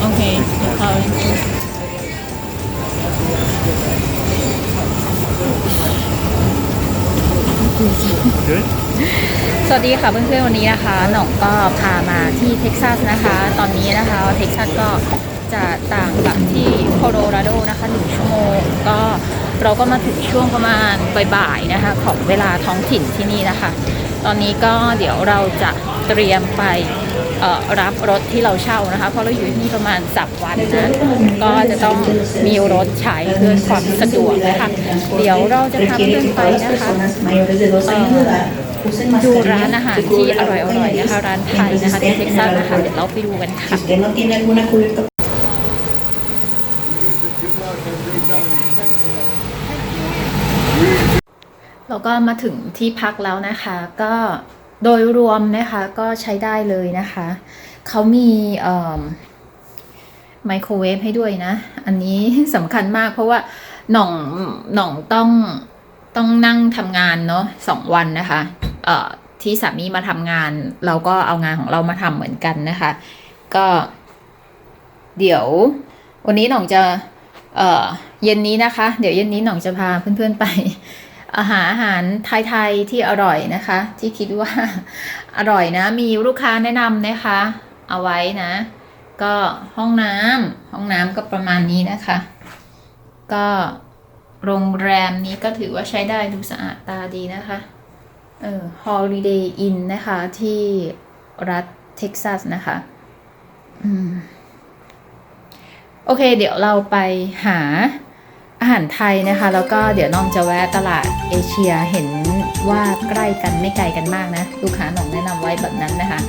โอเคเขา Good. สวัสดีค่ะเพื่อนๆวันนี้นะคะหน่องก็พามาที่เท็กซัสนะคะ ตอนนี้นะคะเท็กซัสก็จะต่างกับที่โคโลราโดนะคะหนึ่งชั่วโมงก็เราก็มาถึงช่วงประมาณบ่ายๆนะคะ ของเวลาท้องถิ่นที่นี่นะคะ ตอนนี้ก็เดี๋ยวเราจะ เตรียมไปรับรถที่เราเช่านะคะ เพราะเราอยู่ที่นี่ประมาณสัปวันนะก็จะต้องมีรถใช้เพื่อความสะดวกนะคะเดี๋ยวเราจะพาเพื่อนไปนะคะดูร้านอาหารที่อร่อยๆนะคะ ร้านไทยนะคะที่เท็กซัสนะคะเดี๋ยวเราไปดูกันค่ะ usted no tiene alguna cubierta เราก็มาถึงที่พักแล้วนะคะก็ โดยรวมนะคะก็ใช้ได้เลยนะคะ เขามีไมโครเวฟให้ด้วยนะ อันนี้สำคัญมากเพราะว่าหน่องหน่องต้องต้องนั่งทำงานเนาะสองวันนะคะเอ่อที่สามีมาทำงาน เราก็เอางานของเรามาทำเหมือนกันนะคะ ก็เดี๋ยววันนี้หน่องจะเอ่อเย็นนี้นะคะ เดี๋ยวเย็นนี้หน่องจะพาเพื่อนๆไป หารอาหารไทยๆที่อร่อยนะคะ ที่คิดว่าอร่อยนะ มีลูกค้าแนะนำนะคะ เอาไว้นะ ก็ห้องน้ำห้องน้ำก็ประมาณนี้นะคะ ก็โรงแรมนี้ก็ถือว่าใช้ได้ดูสะอาดตาดีนะคะเออ Holiday Inn นะคะที่รัฐเท็กซัสนะคะอืมโอเค เดี๋ยวเราไปหา อาหารไทยนะคะ แล้วก็เดี๋ยวน้องจะแวะตลาดเอเชียเห็นว่าใกล้กันไม่ไกลกันมากนะ ลูกค้าน้องแนะนำไว้แบบนั้นนะคะ